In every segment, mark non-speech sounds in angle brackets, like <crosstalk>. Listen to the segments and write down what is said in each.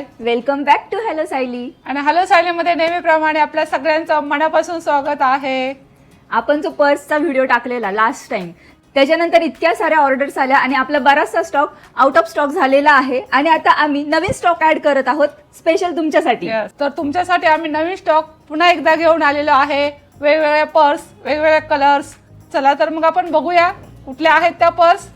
Hi welcome back to hello Sayali आणि hello सायलीमध्ये नेहमीप्रमाणे आपल्या सगळ्यांचं मनापासून स्वागत आहे. आपण जो पर्सचा व्हिडिओ टाकलेला लास्ट टाइम त्याच्यानंतर इतक्या साऱ्या ऑर्डर्स आल्या आणि आपला बराचसा स्टॉक आउट ऑफ स्टॉक झालेला आहे. आणि आता आम्ही नवीन स्टॉक ऍड करत आहोत स्पेशल तुमच्यासाठी. Yes. तर तुमच्यासाठी आम्ही नवीन स्टॉक पुन्हा एकदा घेऊन आलेलो आहे. वेगवेगळ्या पर्स वेगवेगळ्या कलर्स चला तर मग आपण बघूया कुठल्या आहेत त्या पर्स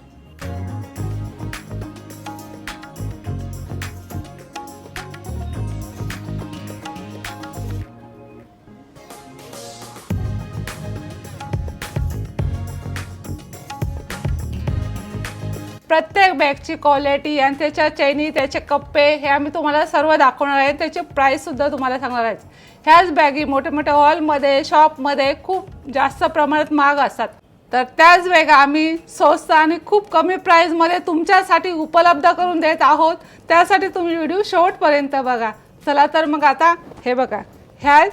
प्रत्येक बॅगची क्वालिटी आणि त्याच्या चैनी त्याचे कप्पे हे आम्ही तुम्हाला सर्व दाखवणार आहे. त्याचे प्राईससुद्धा तुम्हाला सांगणार आहेत ह्याच बॅगी मोठ्या मोठ्या हॉलमध्ये शॉपमध्ये खूप जास्त प्रमाणात महाग असतात. तर त्याच बॅगा आम्ही स्वस्त आणि खूप कमी प्राईजमध्ये तुमच्यासाठी उपलब्ध करून देत आहोत. त्यासाठी तुम्ही व्हिडिओ शेवटपर्यंत बघा. चला तर मग आता हे बघा. ह्या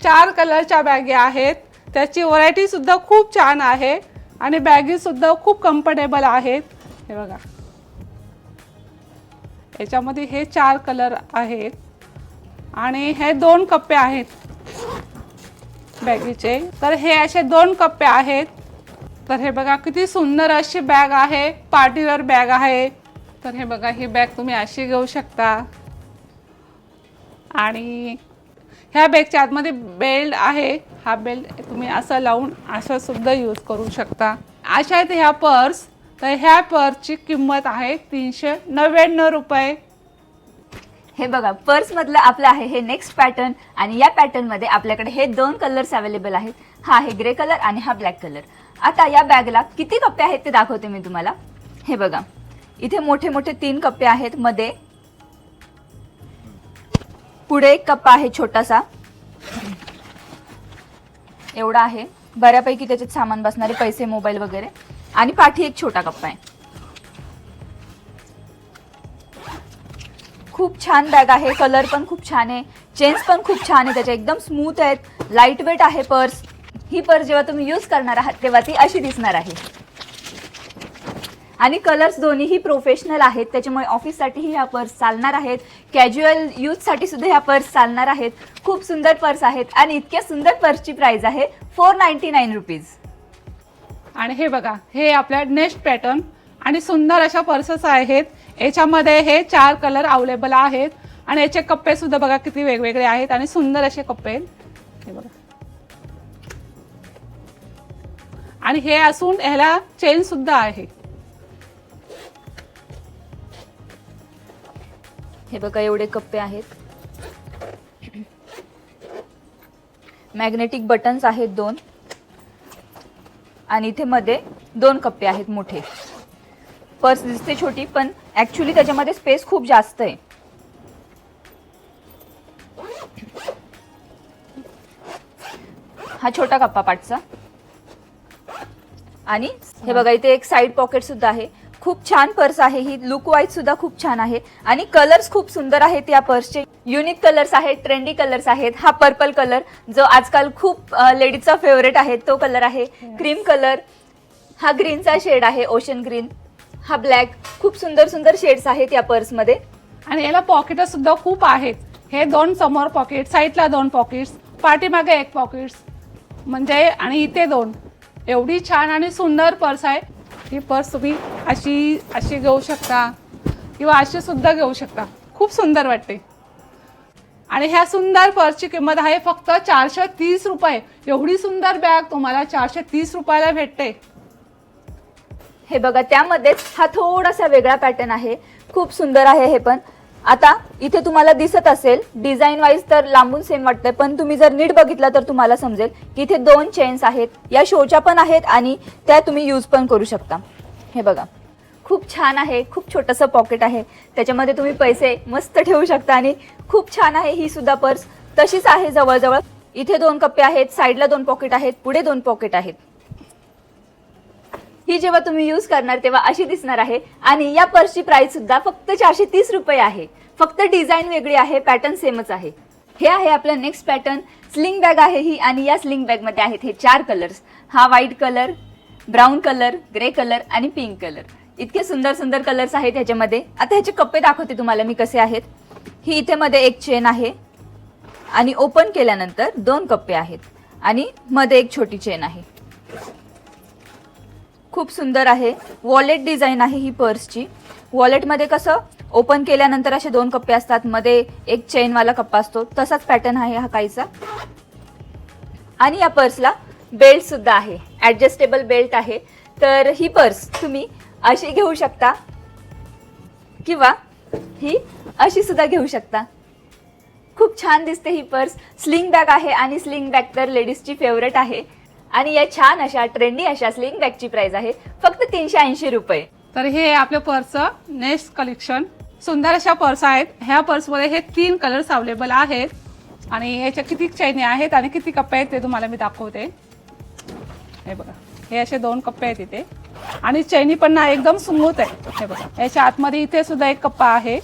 चार कलरच्या बॅगी आहेत. त्याची व्हरायटीसुद्धा खूप छान आहे. आणि बॅगीसुद्धा खूप कम्फर्टेबल आहेत. हे बघा. याच्यामध्ये हे चार कलर आहेत आणि हे दोन कप्पे आहेत. बॅगीचे. तर हे असे दोन कप्पे आहेत. तर हे बघा किती सुंदर अशी बॅग आहे. पार्टीवेअर बॅग आहे. तर हे बघा ही बॅग तुम्ही अशी घेऊ शकता. आणि ह्या बॅगच्या आतमध्ये बेल्ट आहे. हा बेल्ट तुम्ही असं लावून असं सुद्धा यूज करू शकता. अशा आहेत ह्या पर्स. तर ह्या पर्सची किंमत आहे तीनशे नव्याण्णव रुपये. हे बघा पर्स मधलं आपलं आहे हे नेक्स्ट पॅटर्न आणि या पॅटर्नमध्ये आपल्याकडे हे दोन कलर्स अवेलेबल आहेत. हा आहे ग्रे कलर आणि हा ब्लॅक कलर आता या बॅगला किती कप्पे आहेत ते दाखवते मी तुम्हाला. हे बघा इथे मोठे मोठे तीन कप्पे आहेत. मध्ये पुढे एक कप्पा आहे छोटासा. एवढा आहे. बऱ्यापैकी त्याच्यात सामान बसणारे पैसे मोबाईल वगैरे. आणि पाठी एक छोटा कप्पा आहे. खूप छान बॅग आहे कलर पण खूप छान आहे चेन्स पण खूप छान आहे त्याच्या एकदम स्मूथ आहेत लाइट वेट आहे पर्स. ही पर्स जेव्हा तुम्ही यूज करणार आहात तेव्हा ती अशी दिसणार आहे. आणि कलर्स दोन्हीही प्रोफेशनल आहेत त्याच्यामुळे ऑफिससाठीही ह्या पर्स चालणार आहेत कॅज्युअल यूजसाठी सुद्धा ह्या पर्स चालणार आहेत. खूप सुंदर पर्स आहेत आणि इतक्या सुंदर पर्सची प्राइस आहे फोर नाईन्टी नाईन रुपीज आणि हे बघा हे आपल्या नेक्स्ट पॅटर्न. आणि सुंदर अशा पर्सेस आहेत. याच्यामध्ये हे चार कलर अवेलेबल आहेत. आणि याचे कप्पे सुद्धा बघा किती वेगवेगळे आहेत आणि सुंदर असे कप्पे. हे बघा. आणि हे असून ह्याला चेन सुद्धा आहे. हे बघा एवढे कप्पे आहेत. <clears throat> मॅग्नेटिक बटन्स आहेत दोन. आणि इथे मध्ये दोन कप्पे आहेत मोठे. पर्स दिसते छोटी पण ऍक्च्युली त्याच्यामध्ये स्पेस खूप जास्त आहे. हा छोटा कप्पा पाठचा. आणि हे बघा इथे एक साईड पॉकेट सुद्धा आहे. खूप छान पर्स आहे. ही लुक वाईज सुद्धा खूप छान आहे. आणि कलर्स खूप सुंदर आहेत या पर्सचे. युनिक कलर्स आहेत ट्रेंडी कलर्स आहेत. हा पर्पल कलर जो आजकाल खूप लेडीजचा फेवरेट आहे तो कलर आहे. क्रीम कलर हा ग्रीनचा शेड आहे ओशन ग्रीन हा ब्लॅक खूप सुंदर सुंदर शेड्स आहेत या पर्समध्ये आणि याला पॉकेट सुद्धा खूप आहेत. हे दोन समोर पॉकेट साईडला दोन पॉकेट्स पाठीमागे एक पॉकेट्स म्हणजे आणि इथे दोन. एवढी छान आणि सुंदर पर्स आहे. ही पर्स तुम्ही अशी अशी घेऊ शकता किंवा अशी सुद्धा घेऊ शकता. खूप सुंदर वाटते. आणि ह्या सुंदर पर्सची किंमत आहे फक्त चारशे तीस रुपये. एवढी सुंदर बॅग तुम्हाला चारशे तीस रुपयाला भेटते. हे बघा त्यामध्येच हा थोडासा वेगळा पॅटर्न आहे. खूप सुंदर आहे हे पण. आता इथे तुम्हाला दिसत असेल डिझाईन वाईज तर लांबून सेम वाटतंय पण तुम्ही जर नीट बघितलं तर तुम्हाला समजेल की इथे दोन चेन्स आहेत. या शोच्या पण आहेत आणि त्या तुम्ही यूज पण करू शकता. हे बघा. खूप छान आहे खूप छोटंसं पॉकेट आहे. त्याच्यामध्ये तुम्ही पैसे मस्त ठेवू शकता आणि खूप छान आहे ही सुद्धा पर्स तशीच आहे जवळजवळ. इथे दोन कप्पे आहेत साईडला दोन पॉकेट आहेत पुढे दोन पॉकेट आहेत. ही जेव्हा तुम्ही यूज करणार तेव्हा अशी दिसणार आहे. आणि या पर्सची प्राइस सुद्धा फक्त चारशे तीस रुपये आहे. फक्त डिझाईन वेगळी आहे पॅटर्न सेमच आहे. हे आहे आपलं नेक्स्ट पॅटर्न स्लिंग बॅग आहे ही आणि या स्लिंग बॅगमध्ये आहेत हे चार कलर्स हा white colour brown colour grey colour आणि पिंक कलर इतके सुंदर सुंदर कलर्स आहेत ह्याच्यामध्ये. आता ह्याचे कप्पे दाखवते तुम्हाला मी कसे आहेत. ही इथे मध्ये एक चेन आहे. आणि ओपन केल्यानंतर दोन कप्पे आहेत. आणि मध्ये एक छोटी चेन आहे. खूप सुंदर आहे. वॉलेट डिझाईन आहे ही पर्सची वॉलेटमध्ये कसं ओपन केल्यानंतर असे दोन कप्पे असतात. मध्ये एक चेनवाला कप्पा असतो. तसाच पॅटर्न आहे हा काहीचा आणि या पर्सला बेल्ट सुद्धा आहे. ॲडजस्टेबल बेल्ट आहे. तर ही पर्स तुम्ही अशी घेऊ शकता. किंवा ही अशी सुद्धा घेऊ शकता. खूप छान दिसते ही पर्स स्लिंग बॅग आहे आणि स्लिंग बॅग तर लेडीजची फेवरेट आहे. आणि या छान अशा ट्रेंडी अशा स्लिंग बॅगची प्राइस आहे. फक्त तीनशे ऐंशी रुपये. तर हे आपलं पर्सचं नेक्स्ट कलेक्शन सुंदर अशा पर्स आहेत. ह्या पर्समध्ये हे तीन कलर्स अवेलेबल आहेत. आणि याच्या किती चैनी आहेत आणि किती कप्पे आहेत ते तुम्हाला मी दाखवते. हे बघा. हे असे दोन कप्पे आहेत इथे. आणि चैनी पण ना एकदम सुंगूत आहे. हे बघा. याच्या आतमध्ये इथे सुद्धा एक कप्पा आहे.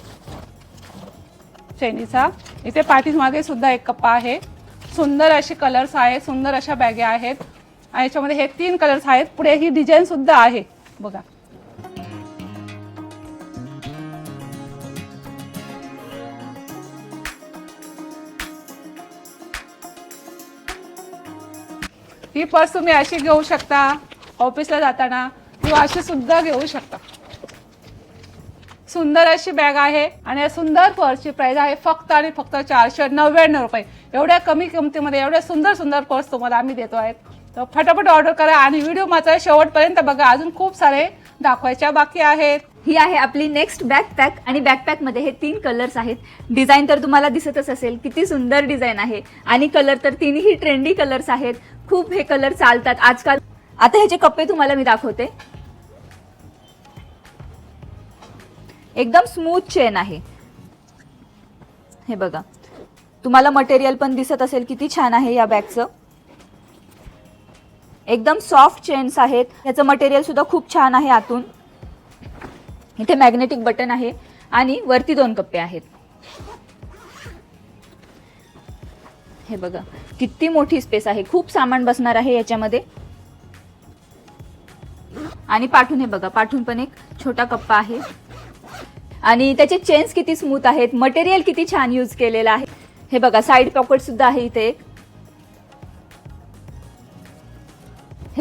चैनीचा. इथे पाठीमागे सुद्धा एक कप्पा आहे. सुंदर असे कलर्स आहेत. सुंदर अशा बॅगे आहेत. आणि याच्यामध्ये हे तीन कलर्स आहेत. पुढे ही डिझाईन सुद्धा आहे. बघा. ही पर्स तुम्ही अशी घेऊ शकता ऑफिसला जाताना किंवा अशी सुद्धा घेऊ शकता. सुंदर अशी बॅग आहे आणि या सुंदर पर्सची प्राइस आहे फक्त आणि फक्त चारशे नव्याण्णव रुपये. एवढ्या कमी किमतीमध्ये एवढ्या सुंदर सुंदर पर्स तुम्हाला आम्ही देतो आहेत तर फटाफट ऑर्डर करा आणि व्हिडिओ मात्र शेवटपर्यंत बघा. अजून खूप सारे दाखवायच्या बाकी आहेत. ही आहे आपली नेक्स्ट बॅकपॅक आणि बॅकपॅकमध्ये मध्ये हे तीन कलर्स आहेत. डिझाईन तर तुम्हाला दिसतच असेल किती सुंदर डिझाईन आहे. आणि कलर तर तिन्ही ट्रेंडी कलर्स आहेत. खूप हे कलर चालतात आजकाल. आता ह्याचे कप्पे तुम्हाला मी दाखवते. एकदम स्मूथ चेन आहे. हे बघा. तुम्हाला मटेरियल पण दिसत असेल किती छान आहे या बॅगचं. एकदम सॉफ्ट चेन्स आहेत. याचं मटेरियल सुद्धा खूप छान आहे आतून. इथे मॅग्नेटिक बटन आहे आणि वरती दोन कप्पे आहेत. हे बघा किती मोठी स्पेस आहे. खूप सामान बसणार आहे याच्यामध्ये. आणि पाठून हे बघा पाठून पण एक छोटा कप्पा आहे. आणि त्याचे चेन्स किती स्मूथ आहेत. मटेरियल किती छान यूज केलेलं आहे. हे बघा साईड पॉकेट सुद्धा आहे इथे एक.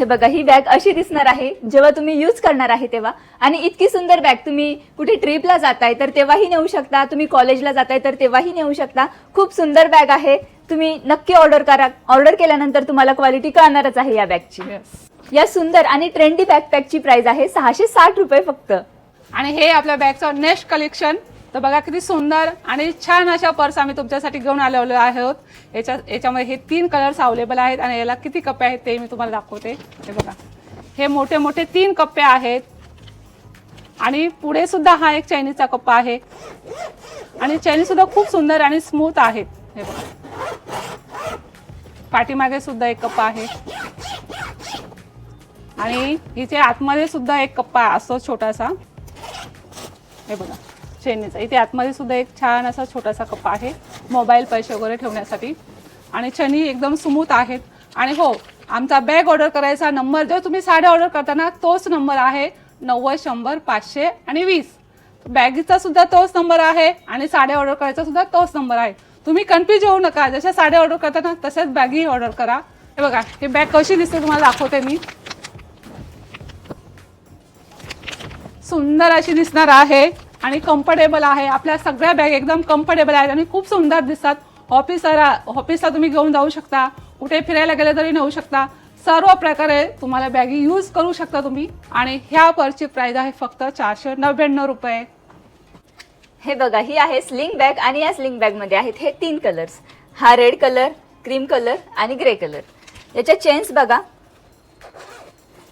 हे बघा ही बॅग अशी दिसणार आहे जेव्हा तुम्ही यूज करणार आहे तेव्हा. आणि इतकी सुंदर बॅग तुम्ही कुठे ट्रिपला जाताय तर तेव्हाही नेऊ शकता. तुम्ही कॉलेजला जाताय तर तेव्हाही नेऊ शकता. खूप सुंदर बॅग आहे. तुम्ही नक्की ऑर्डर करा. ऑर्डर केल्यानंतर तुम्हाला क्वालिटी कळणारच आहे या बॅगची या सुंदर आणि ट्रेंडी बॅकपॅकची प्राइस आहे सहाशे साठ रुपये फक्त. आणि हे आपल्या बॅगचं नेक्स्ट कलेक्शन तर बघा किती सुंदर आणि छान अशा पर्स आम्ही तुमच्यासाठी घेऊन आलेलो आहोत. याच्या याच्यामध्ये हे तीन कलर्स अवेलेबल आहेत आणि याला किती कप्पे आहेत ते मी तुम्हाला दाखवते. हे बघा. हे मोठे मोठे तीन कप्पे आहेत. आणि पुढे सुद्धा हा एक चायनीजचा कप्पा आहे. आणि चायनीज सुद्धा खूप सुंदर आणि स्मूथ आहेत. हे बघा. पाठीमागे सुद्धा एक कप्पा आहे. आणि इथे आतमध्ये सुद्धा एक कप्पा असतो छोटासा. हे बघा. चेनीचा. इथे आतमध्ये सुद्धा एक छान असा छोटासा कप्पा आहे मोबाईल पैसे वगैरे ठेवण्यासाठी. आणि चनी एकदम स्मूथ आहेत. आणि हो आमचा बॅग ऑर्डर करायचा नंबर जो तुम्ही साड्या ऑर्डर करताना तोच नंबर आहे नव्वद शंभर पाचशे आणि वीस. बॅगचा सुद्धा तोच नंबर आहे आणि साड्या ऑर्डर करायचा सुद्धा तोच नंबर आहे. तुम्ही कन्फ्यूज होऊ नका. जशा साड्या ऑर्डर करताना तशाच बॅगही ऑर्डर करा. हे बघा हे बॅग कशी दिसते तुम्हाला दाखवते मी. सुंदर अशी दिसणार आहे. आणि कम्फर्टेबल आहे. आपल्या सगळ्या बॅग एकदम कम्फर्टेबल आहेत आणि खूप सुंदर दिसतात. ऑफिसला ऑफिसला तुम्ही घेऊन जाऊ शकता. कुठे फिरायला गेले तरी नेऊ शकता. सर्व प्रकारे तुम्हाला बॅगी यूज करू शकता तुम्ही. आणि ह्या पर्सची प्राईज आहे फक्त चारशे नव्याण्णव रुपये. हे बघा ही आहे स्लिंग बॅग आणि या स्लिंग बॅगमध्ये आहेत हे तीन कलर्स हा रेड कलर क्रीम कलर आणि ग्रे कलर याच्या चेन्स बघा.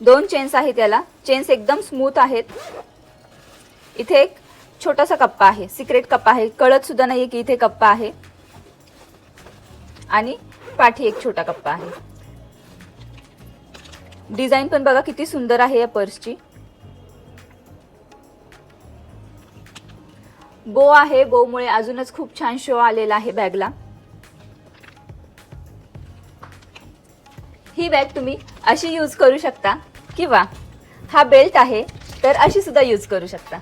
दोन चेन्स आहेत याला. चेन्स एकदम स्मूथ आहेत. इथे एक छोटासा कप्पा आहे. सिक्रेट कप्पा आहे. कळत सुद्धा नाही की इथे कप्पा आहे. आणि पाठी एक छोटा कप्पा आहे. डिझाईन पण बघा किती सुंदर आहे या पर्सची. बो आहे. बोमुळे अजूनच खूप छान शो आलेला आहे बॅगला ही बॅग तुम्ही अशी यूज करू शकता. किंवा हा बेल्ट आहे तर अशी सुद्धा यूज करू शकता.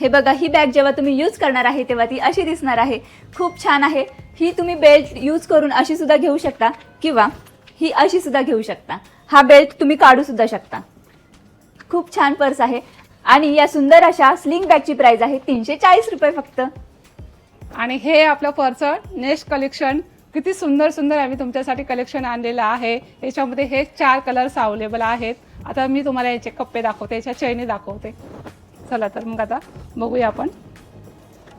हे बघा ही बॅग जेव्हा तुम्ही यूज करणार आहे तेव्हा ती अशी दिसणार आहे. खूप छान आहे. ही तुम्ही बेल्ट यूज करून अशी सुद्धा घेऊ शकता किंवा ही अशी सुद्धा घेऊ शकता. हा बेल्ट तुम्ही काढू सुद्धा शकता. खूप छान पर्स आहे. आणि या सुंदर अशा स्लिंग बॅगची प्राइस आहे तीनशे चाळीस रुपये फक्त. आणि हे आपलं पर्सचं नेक्स्ट कलेक्शन किती सुंदर सुंदर आम्ही तुमच्यासाठी कलेक्शन आणलेलं आहे. याच्यामध्ये हे चार कलर्स अवेलेबल आहेत. आता मी तुम्हाला याचे कप्पे दाखवते याच्या चैनी दाखवते. चला तर मग आता बघूया आपण.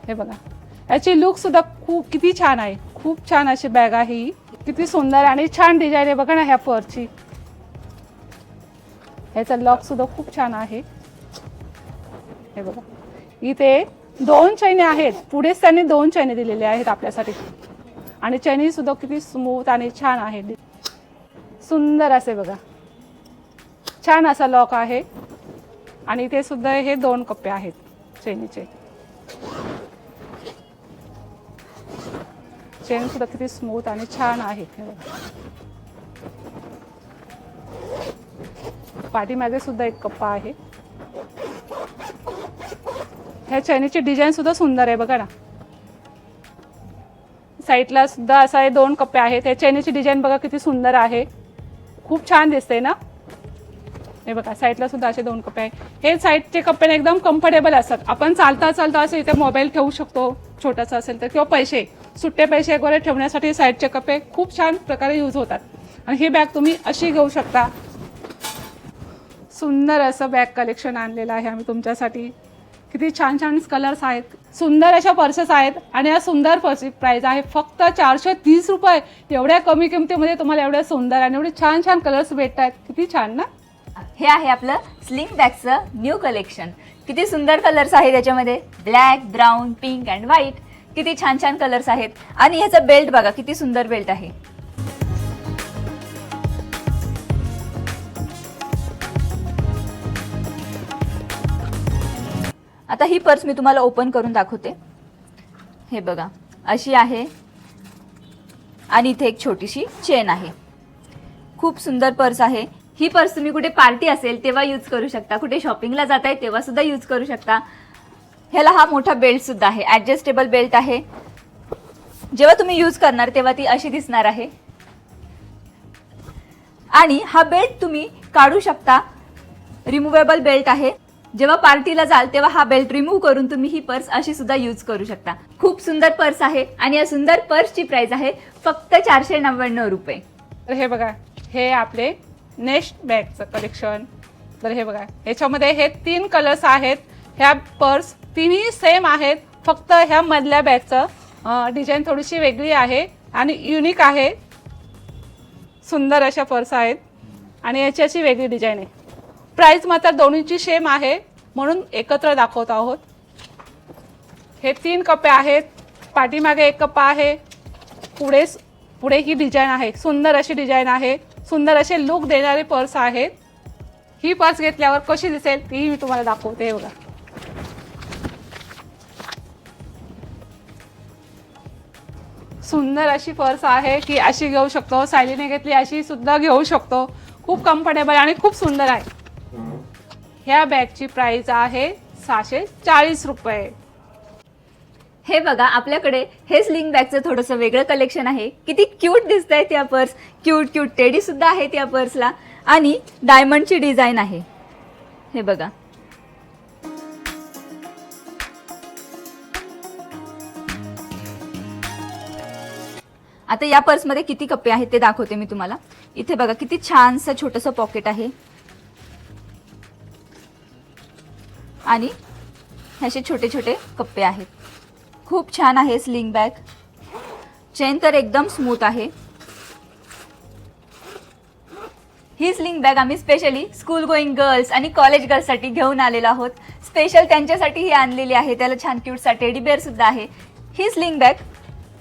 हे बघा. याची लुकसुद्धा खूप किती छान आहे. खूप छान अशी बॅग आहे ही. किती सुंदर आणि छान डिझाईन आहे बघा ना ह्या फरची ह्याचा लॉकसुद्धा खूप छान आहे. हे बघा. इथे दोन चैने आहेत. पुढेच त्यांनी दोन चैने दिलेले आहेत आपल्यासाठी. आणि चैनी सुद्धा किती स्मूथ आणि छान आहे. सुंदर असे बघा. छान असा लॉक आहे. आणि ते सुद्धा हे दोन कप्पे आहेत चैनीचे. चेन सुद्धा किती स्मूथ आणि छान आहे. हे पाठीमागे सुद्धा एक कप्पा आहे. ह्या चैनीची डिझाईन सुद्धा सुंदर आहे बघा ना. साईडला सुद्धा असा हे दोन कप्पे आहेत. ह्या चैनीची डिझाईन बघा किती सुंदर आहे. खूप छान दिसते ना? हे बघा साईडला सुद्धा असे दोन कप्पे आहे हे साईडचे कप्पे एकदम कम्फर्टेबल असतात. आपण चालता चालता असं इथे मोबाईल ठेवू शकतो छोटासा असेल तर. किंवा पैसे सुट्टे पैसे वगैरे ठेवण्यासाठी साईडचे कप्पे खूप छान प्रकारे यूज होतात. आणि ही बॅग तुम्ही अशी घेऊ शकता. सुंदर असं बॅग कलेक्शन आणलेलं आहे आम्ही तुमच्यासाठी. किती छान छान कलर्स आहेत. सुंदर अशा पर्सेस आहेत. आणि या सुंदर पर्सेस प्राईज आहे फक्त चारशे तीस रुपये. एवढ्या कमी किमतीमध्ये तुम्हाला एवढ्या सुंदर आणि एवढे छान छान कलर्स भेटत आहेत किती छान ना? हे आहे आपलं स्लिंग बॅगचं न्यू कलेक्शन किती सुंदर कलर्स आहे त्याच्यामध्ये? Black brown pink and white किती छान छान कलर्स आहेत. आणि ह्याचा बेल्ट बघा किती सुंदर बेल्ट आहे. आता ही पर्स मी तुम्हाला ओपन करून दाखवते. हे बघा अशी आहे. आणि इथे एक छोटीशी चेन आहे. खूप सुंदर पर्स आहे. ही पर्स तुम्ही कुठे पार्टी असेल तेव्हा यूज करू शकता. कुठे शॉपिंगला जाताय तेव्हा सुद्धा यूज करू शकता. ह्याला हा मोठा बेल्ट सुद्धा आहे. ॲडजस्टेबल बेल्ट आहे. जेव्हा तुम्ही यूज करणार तेव्हा ती अशी दिसणार आहे. आणि हा बेल्ट तुम्ही काढू शकता. रिमुवेबल बेल्ट आहे. जेव्हा पार्टीला जाल तेव्हा हा बेल्ट रिमूव्ह करून तुम्ही ही पर्स अशी सुद्धा यूज करू शकता. खूप सुंदर पर्स आहे आणि या सुंदर पर्सची प्राइस आहे फक्त चारशे नव्याण्णव रुपये. तर हे बघा हे आपले नेक्स्ट बॅगचं कलेक्शन. तर हे बघा ह्याच्यामध्ये हे तीन कलर्स आहेत. ह्या पर्स तिन्ही सेम आहेत. फक्त ह्या मधल्या बॅगचं डिझाईन थोडीशी वेगळी आहे आणि युनिक आहे. सुंदर अशा पर्स आहेत. आणि याची अशी वेगळी डिझाईन आहे. प्राईस मात्र दोन्हीची सेम आहे. म्हणून एकत्र दाखवत आहोत. हे तीन कप्पे आहेत. पाठीमागे एक कप्पा आहे. पुढे पुढे ही डिझाईन आहे. सुंदर अशी डिझाईन आहे. सुंदर असे लुक देणारे पर्स आहेत. ही पर्स घेतल्यावर कशी दिसेल तीही मी तुम्हाला दाखवते बघा. सुंदर अशी पर्स आहे की अशी घेऊ शकतो सायलीने घेतली अशी सुद्धा घेऊ शकतो. खूप कम्फर्टेबल आणि खूप सुंदर आहे. ह्या बॅगची प्राइस आहे सहाशे चाळीस रुपये. हे बघा आपल्याकडे हे स्लिंग बॅगचं थोडंसं वेगळं कलेक्शन आहे. किती क्यूट दिसत आहेत या पर्स क्यूट क्यूट टेडी सुद्धा आहेत या पर्सला आणि डायमंडची डिझाईन आहे. हे बघा. आता या पर्समध्ये किती कप्पे आहेत ते दाखवते मी तुम्हाला. इथे बघा किती छानसं छोटंसं पॉकेट आहे. आणि ह्याचे छोटे छोटे कप्पे आहेत. खूप छान आहे स्लिंग बॅग चेन तर एकदम स्मूथ आहे. ही स्लिंग बॅग आम्ही स्पेशली स्कूल गोईंग गर्ल्स आणि कॉलेज गर्ल्ससाठी घेऊन आलेलो आहोत. स्पेशल त्यांच्यासाठी ही आणलेली आहे. त्याला छान क्यूटसा टेडी सुद्धा आहे. ही स्लिंग बॅग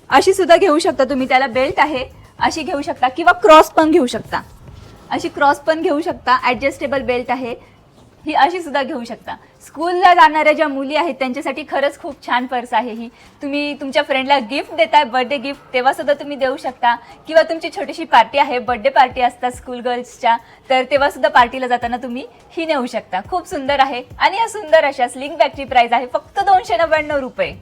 अशी सुद्धा घेऊ शकता तुम्ही. त्याला बेल्ट आहे. अशी घेऊ शकता किंवा क्रॉस पण घेऊ शकता. अशी क्रॉस पण घेऊ शकता. ॲडजस्टेबल बेल्ट आहे. ही अशी सुद्धा घेऊ शकता. स्कूलला जाणाऱ्या ज्या मुली आहेत त्यांच्यासाठी खरंच खूप छान पर्स आहे ही. तुम्ही तुमच्या फ्रेंडला गिफ्ट देताय बर्थडे गिफ्ट तेव्हा सुद्धा तुम्ही देऊ शकता. किंवा तुमची छोटीशी पार्टी आहे बर्थडे पार्टी असतात स्कूल गर्ल्सच्या तर तेव्हा सुद्धा पार्टीला जाताना तुम्ही ही नेऊ शकता. खूप सुंदर आहे. आणि या सुंदर अशा स्लिंग बॅगची प्राइस आहे फक्त दोनशे नव्याण्णव रुपये.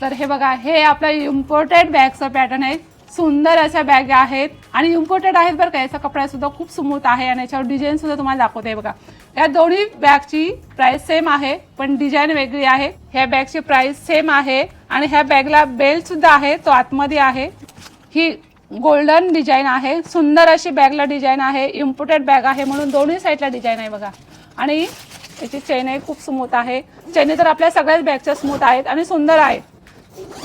तर हे बघा हे आपलं इम्पोर्टेड बॅगचं पॅटर्न आहे. सुंदर अशा बॅग आहेत. आणि इम्पोर्टेड आहेत बरं का याचा कपडा सुद्धा खूप स्मूथ आहे आणि याच्यावर डिझाईन सुद्धा तुम्हाला दाखवते बघा. या दोन्ही बॅगची प्राइस सेम आहे पण डिझाईन वेगळी आहे. ह्या बॅगची प्राइस सेम आहे आणि ह्या बॅगला बेल्ट सुद्धा आहे तो आतमध्ये आहे. ही गोल्डन डिझाईन आहे सुंदर अशी बॅगला डिझाईन आहे इम्पोर्टेड बॅग आहे म्हणून दोन्ही साईडला डिझाईन आहे बघा. आणि याची चेन आहे खूप स्मूथ आहे. चेनी तर आपल्या सगळ्याच बॅगच्या स्मूथ आहेत आणि सुंदर आहेत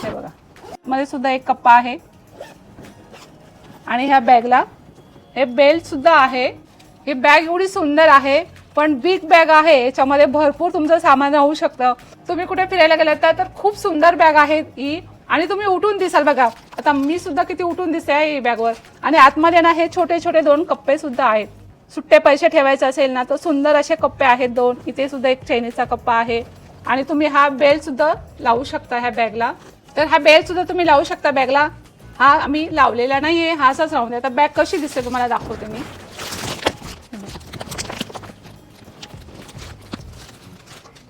हे बघा. मध्ये सुद्धा एक कप्पा आहे. आणि ह्या बॅगला हे बेल्टसुद्धा आहे. ही बॅग एवढी सुंदर आहे पण बिग बॅग आहे. याच्यामध्ये भरपूर तुमचं सामान राहू शकतं. तुम्ही कुठे फिरायला गेलात तर- तर खूप सुंदर बॅग आहे ही. आणि तुम्ही उठून दिसाल बघा. आता मी सुद्धा किती उठून दिसते आहे ही बॅगवर आणि आतमध्ये ना हे छोटे छोटे दोन कप्पे सुद्धा आहेत. सुट्टे पैसे ठेवायचे असेल ना तर सुंदर असे कप्पे आहेत दोन. इथे सुद्धा एक चैनीचा कप्पा आहे. आणि तुम्ही हा बेल्ट सुद्धा लावू शकता ह्या बॅगला तर हा बेल्ट सुद्धा तुम्ही लावू शकता बॅगला हा आम्ही लावलेला नाही आहे हा असाच राहून आता बॅग कशी दिसते तुम्हाला दाखवते मी.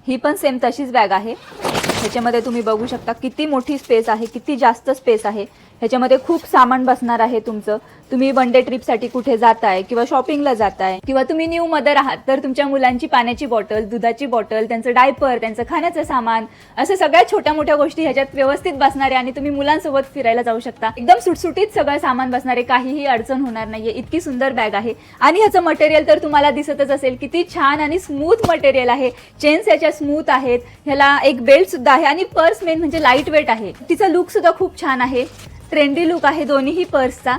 ही पण सेम तशीच बॅग आहे. ह्याच्यामध्ये तुम्ही बघू शकता किती मोठी स्पेस आहे किती जास्त स्पेस आहे. ह्याच्यामध्ये खूप सामान बसणार आहे तुमचं. तुम्ही वन डे ट्रिपसाठी कुठे जाताय किंवा शॉपिंगला जाताय किंवा तुम्ही न्यू मदर आहात तर तुमच्या मुलांची पाण्याची बॉटल दुधाची बॉटल त्यांचं डायपर त्यांचं खाण्याचं सामान असं सगळ्या छोट्या मोठ्या गोष्टी ह्याच्यात व्यवस्थित बसणारे आणि तुम्ही मुलांसोबत फिरायला जाऊ शकता. एकदम सुटसुटीत सगळं सामान बसणारे काहीही अडचण होणार नाहीये. इतकी सुंदर बॅग आहे. आणि ह्याचं मटेरियल तर तुम्हाला दिसतच असेल किती छान आणि स्मूथ मटेरियल आहे. चेन्स याच्या स्मूथ आहेत. ह्याला एक बेल्ट सुद्धा आहे आणि पर्स मेन म्हणजे लाइट वेट आहे. तिचा लुक सुद्धा खूप छान आहे. ट्रेंडी लुक आहे दोन्हीही पर्सचा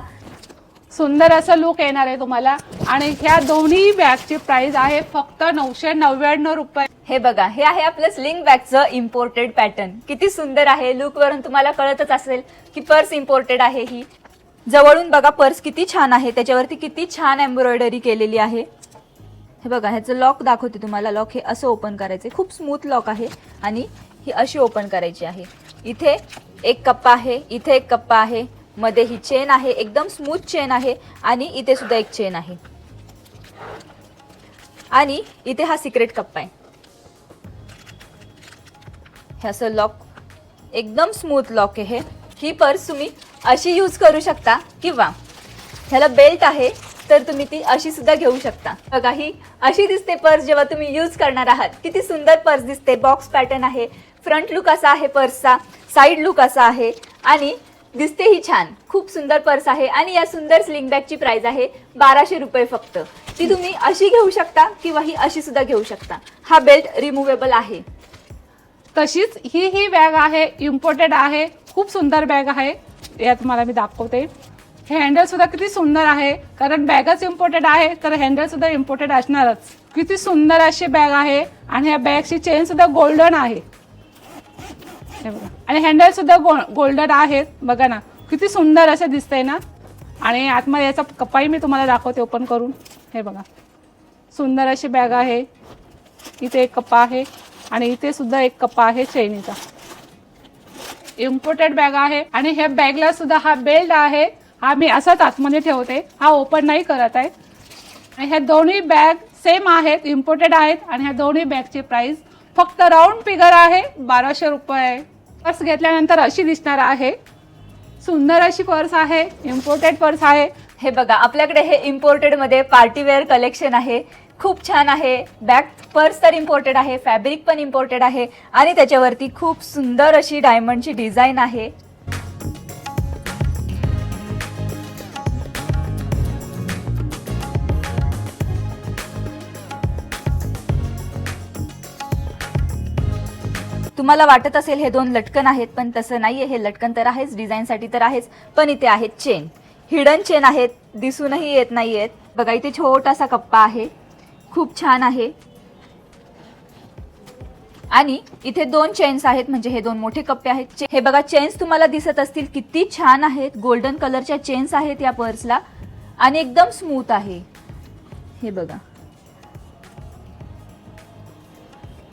सुंदर असं लुक येणार आहे तुम्हाला. आणि ह्या दोन्ही बॅगची प्राइस आहे फक्त नऊशे नव्याण्णव रुपये. हे बघा हे आहे आपलं स्लिंग बॅगचं इम्पोर्टेड पॅटर्न किती सुंदर आहे. लुक वरून तुम्हाला कळतच असेल की पर्स इम्पोर्टेड आहे ही. जवळून बघा पर्स किती छान आहे. त्याच्यावरती किती छान एम्ब्रॉयडरी केलेली आहे. हे बघा ह्याचं लॉक दाखवते तुम्हाला. लॉक हे असं ओपन करायचं खूप स्मूथ लॉक आहे. आणि ही अशी ओपन करायची आहे. इथे एक कप्पा आहे. इथे एक कप्पा आहे. मध्ये ही चेन आहे एकदम स्मूथ चेन आहे आणि इथे सुद्धा एक चेन आहे. आणि इथे हा सिक्रेट कप्पा आहे. हे असं लॉक एकदम स्मूथ लॉक आहे हे. ही पर्स तुम्ही अशी यूज करू शकता किंवा ह्याला बेल्ट आहे तर तुम्ही ती अशी सुद्धा घेऊ शकता. बघा ही अशी दिसते पर्स जेव्हा तुम्ही यूज करणार आहात. किती सुंदर पर्स दिसते. बॉक्स पॅटर्न आहे. फ्रंट लुक असा आहे पर्सचा साईड लुक असा आहे. आणि दिसते ही छान. खूप सुंदर पर्स आहे आणि या सुंदर स्लिंग बॅगची प्राइस आहे बाराशे रुपये फक्त. ती तुम्ही अशी घेऊ शकता किंवा ही अशी सुद्धा घेऊ शकता. हा बेल्ट रिमुवेबल आहे. तशीच ही ही बॅग आहे इम्पोर्टेड आहे खूप सुंदर बॅग आहे. या तुम्हाला मी दाखवते. हे हँडल सुद्धा किती सुंदर आहे. कारण बॅगच इम्पोर्टेड आहे तर हँडल सुद्धा इम्पोर्टेड असणारच. किती सुंदर अशी बॅग आहे. आणि ह्या बॅगची चेन सुद्धा गोल्डन आहे. हे बघा. आणि हँडल सुद्धा गो गोल्डन आहेत. बघा ना किती सुंदर असं दिसतंय ना? आणि आतमध्ये याचा कपाई मी तुम्हाला दाखवते ओपन करून. हे बघा. सुंदर अशी बॅग आहे. इथे एक कप्पा आहे. आणि इथे सुद्धा एक कप्पा आहे चैनीचा. इम्पोर्टेड बॅग आहे. आणि ह्या बॅगला सुद्धा हा बेल्ट आहे. हा मी असाच आतमध्ये ठेवते. हा ओपन नाही करत आहे. आणि ह्या दोन्ही बॅग सेम आहेत इम्पोर्टेड आहेत. आणि ह्या दोन्ही बॅगची प्राइस फक्त राऊंड फिगर आहे बाराशे रुपये. पर्स घेतल्यानंतर अशी दिसणार आहे. सुंदर अशी पर्स आहे इम्पोर्टेड पर्स आहे. हे बघा आपल्याकडे हे इम्पोर्टेडमध्ये पार्टीवेअर कलेक्शन आहे. खूप छान आहे. बॅग पर्स तर इम्पोर्टेड आहे फॅब्रिक पण इम्पोर्टेड आहे. आणि त्याच्यावरती खूप सुंदर अशी डायमंडची डिझाईन आहे. तुम्हाला वाटत असेल हे दोन लटकन आहेत पण तसं नाहीये. हे लटकन तर आहेच डिझाईनसाठी तर आहेच पण इथे आहेत चेन. हिडन चेन आहेत दिसूनही येत नाही आहेत बघा इथे छोटासा कप्पा आहे. खूप छान आहे. आणि इथे दोन चेन्स आहेत म्हणजे हे दोन मोठे कप्पे आहेत. चे- हे बघा चेन्स तुम्हाला दिसत असतील किती छान आहेत. गोल्डन कलरच्या चेन्स आहेत या पर्सला. आणि एकदम स्मूथ आहे. हे बघा.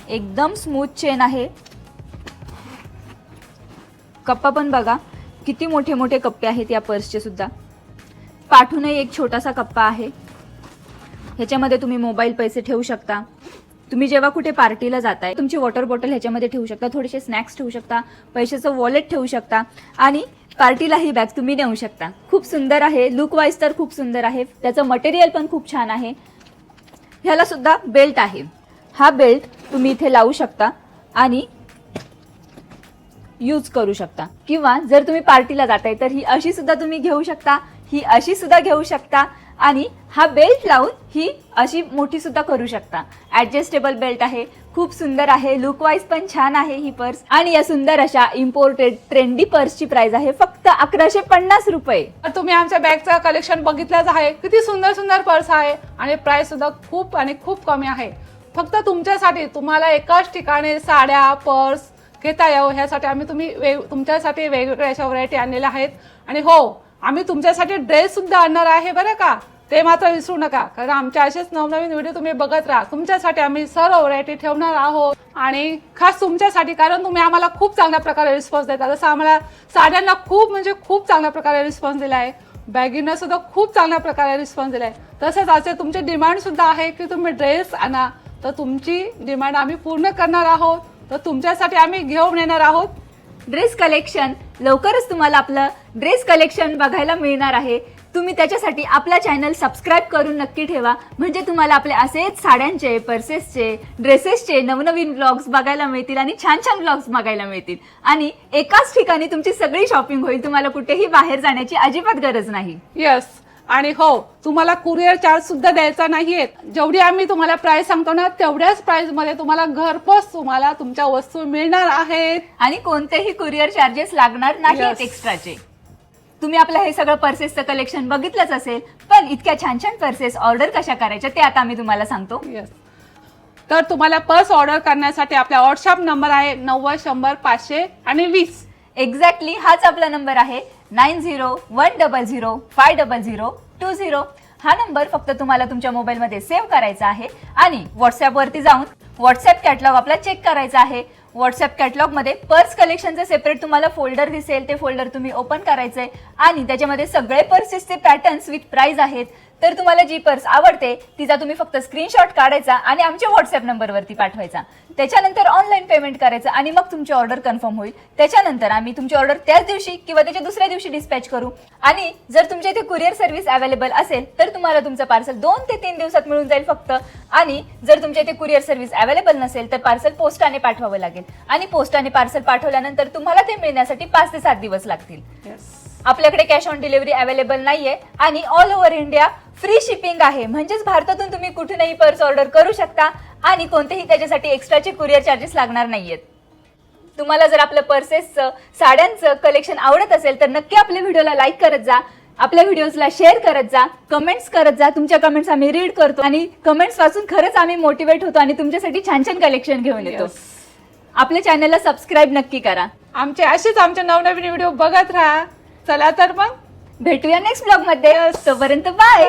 एकदम स्मूथ चेन आहे. कप्पा पण बघा. किती मोठे मोठे कप्पे आहेत या पर्सचे सुद्धा. पाठूनही एक छोटासा कप्पा आहे. ह्याच्यामध्ये तुम्ही मोबाईल पैसे ठेवू शकता. तुम्ही जेव्हा कुठे पार्टीला जाताय तुमची वॉटर बॉटल ह्याच्यामध्ये ठेवू शकता. थोडेसे स्नॅक्स ठेवू शकता. पैशाचं वॉलेट ठेवू शकता. आणि पार्टीला ही बॅग तुम्ही नेऊ शकता. खूप सुंदर आहे. लुक वाईज तर खूप सुंदर आहे. त्याचं मटेरियल पण खूप छान आहे. ह्याला सुद्धा बेल्ट आहे. हा बेल्ट तुम्ही इथे लावू शकता. आणि यूज करू शकता. किंवा जर तुम्ही पार्टीला जाताय तर ही अशी सुद्धा तुम्ही घेऊ शकता ही अशी सुद्धा घेऊ शकता आणि हा बेल्ट लावून ही अशी मोठी सुद्धा करू शकता. ऍडजस्टेबल बेल्ट आहे खूप सुंदर आहे लुक वाईज पण छान आहे ही पर्स आणि या सुंदर अशा इम्पोर्टेड ट्रेंडी पर्सची प्राइस आहे फक्त अकराशे पन्नास रुपये. तुम्ही आमच्या बॅगचं कलेक्शन बघितलंच आहे किती सुंदर सुंदर पर्स आहे आणि प्राइस सुद्धा खूप आणि खूप कमी आहे. फक्त तुमच्यासाठी तुम्हाला एकाच ठिकाणी साड्या पर्स घेता यावं ह्यासाठी आम्ही तुम्ही वेग तुमच्यासाठी वेगवेगळ्या अशा व्हरायटी आणलेल्या आहेत. आणि हो आम्ही तुमच्यासाठी ड्रेस सुद्धा आणणार आहे बरं का? ते मात्र विसरू नका. कारण आमच्या असेच नवनवीन व्हिडिओ तुम्ही बघत राहा. तुमच्यासाठी आम्ही सर्व व्हरायटी ठेवणार आहोत. आणि खास तुमच्यासाठी कारण तुम्ही आम्हाला खूप चांगल्या प्रकारे रिस्पॉन्स देता. जसं आम्हाला साड्यांना खूप म्हणजे खूप चांगल्या प्रकारे रिस्पॉन्स दिला आहे. बॅगीनं सुद्धा खूप चांगल्या प्रकारे रिस्पॉन्स दिला आहे. तसेच असे तुमचे डिमांड सुद्धा आहे की तुम्ही ड्रेस आणा. तर तुमची डिमांड आम्ही पूर्ण करणार आहोत. तर तुमच्यासाठी आम्ही घेऊन येणार आहोत ड्रेस कलेक्शन. लवकरच तुम्हाला आपलं ड्रेस कलेक्शन बघायला मिळणार आहे. तुम्ही त्याच्यासाठी आपला चॅनल सबस्क्राईब करून नक्की ठेवा. म्हणजे तुम्हाला आपले असेच साड्यांचे पर्सेसचे ड्रेसेसचे नवनवीन ब्लॉग्स बघायला मिळतील आणि छान छान ब्लॉग्स बघायला मिळतील. आणि एकाच ठिकाणी तुमची सगळी शॉपिंग होईल. तुम्हाला कुठेही बाहेर जाण्याची अजिबात गरज नाही. येस आणि हो तुम्हाला कुरिअर चार्ज सुद्धा द्यायचा नाहीये. जेवढी आम्ही तुम्हाला प्राइस सांगतो ना तेवढ्याच प्राइसमध्ये तुम्हाला घरपोच तुम्हाला तुमच्या वस्तू मिळणार आहेत. आणि कोणतेही कुरिअर चार्जेस लागणार नाहीत Yes. एक्स्ट्राचे तुम्ही आपलं हे सगळं पर्सेसचं कलेक्शन बघितलंच असेल पण इतक्या छान छान पर्सेस ऑर्डर कशा करायच्या ते आता मी तुम्हाला सांगतो. येस तर तुम्हाला पर्स ऑर्डर करण्यासाठी आपला व्हॉट्सअप नंबर आहे नव्वद शंभर पाचशे आणि वीस. एक्झॅक्टली हाच आपला नंबर आहे. Nine zero one double zero five double zero two zero हा नंबर फक्त तुम्हाला तुमच्या मोबाईलमध्ये सेव्ह करायचा आहे आणि व्हॉट्सॲपवरती जाऊन व्हॉट्सॲप कॅटलॉग आपला चेक करायचा आहे व्हॉट्सॲप कॅटलॉगमध्ये पर्स कलेक्शनचे सेपरेट तुम्हाला फोल्डर दिसेल ते फोल्डर तुम्ही ओपन करायचे आणि त्याच्यामध्ये सगळे पर्सेसचे पॅटर्न्स विथ प्राईज आहेत तर तुम्हाला जी पर्स आवडते तिचा तुम्ही फक्त स्क्रीनशॉट काढायचा आणि आमच्या व्हॉट्सअप नंबरवरती पाठवायचा. त्याच्यानंतर ऑनलाईन पेमेंट करायचं आणि मग तुमची ऑर्डर कन्फर्म होईल. त्याच्यानंतर आम्ही तुमची ऑर्डर त्याच दिवशी किंवा त्याच्या दुसऱ्या दिवशी डिस्पॅच करू. आणि जर तुमच्या इथे कुरिअर सर्व्हिस अवेलेबल असेल तर तुम्हाला तुमचं पार्सल दोन ते तीन दिवसात मिळून जाईल फक्त. आणि जर तुमच्या इथे कुरिअर सर्व्हिस अवेलेबल नसेल तर पार्सल पोस्टाने पाठवावं लागेल. आणि पोस्टाने पार्सल पाठवल्यानंतर तुम्हाला ते मिळण्यासाठी पाच ते सात दिवस लागतील. आपल्याकडे कॅश ऑन डिलिव्हरी अवेलेबल नाहीये. आणि all over India free shipping आहे. म्हणजेच भारतातून तुम्ही कुठूनही पर्स ऑर्डर करू शकता आणि कोणतेही त्याच्यासाठी एक्स्ट्राचे कुरिअर चार्जेस लागणार नाहीयेत. तुम्हाला जर आपलं पर्सेसचं साड्यांचं कलेक्शन आवडत असेल तर नक्की आपल्या व्हिडिओला लाईक करत जा. आपल्या व्हिडिओजला शेअर करत जा. कमेंट्स करत जा. तुमच्या कमेंट्स आम्ही रीड करतो आणि कमेंट्स वाचून खरंच आम्ही मोटिवेट होतो आणि तुमच्यासाठी छान छान कलेक्शन घेऊन येतो. आपल्या चॅनलला सबस्क्राईब नक्की करा. आमचे असेच आमचे नवनवीन व्हिडिओ बघत राहा. चला तर मग भेटूया नेक्स्ट ब्लॉगमध्ये. तोपर्यंत बाय.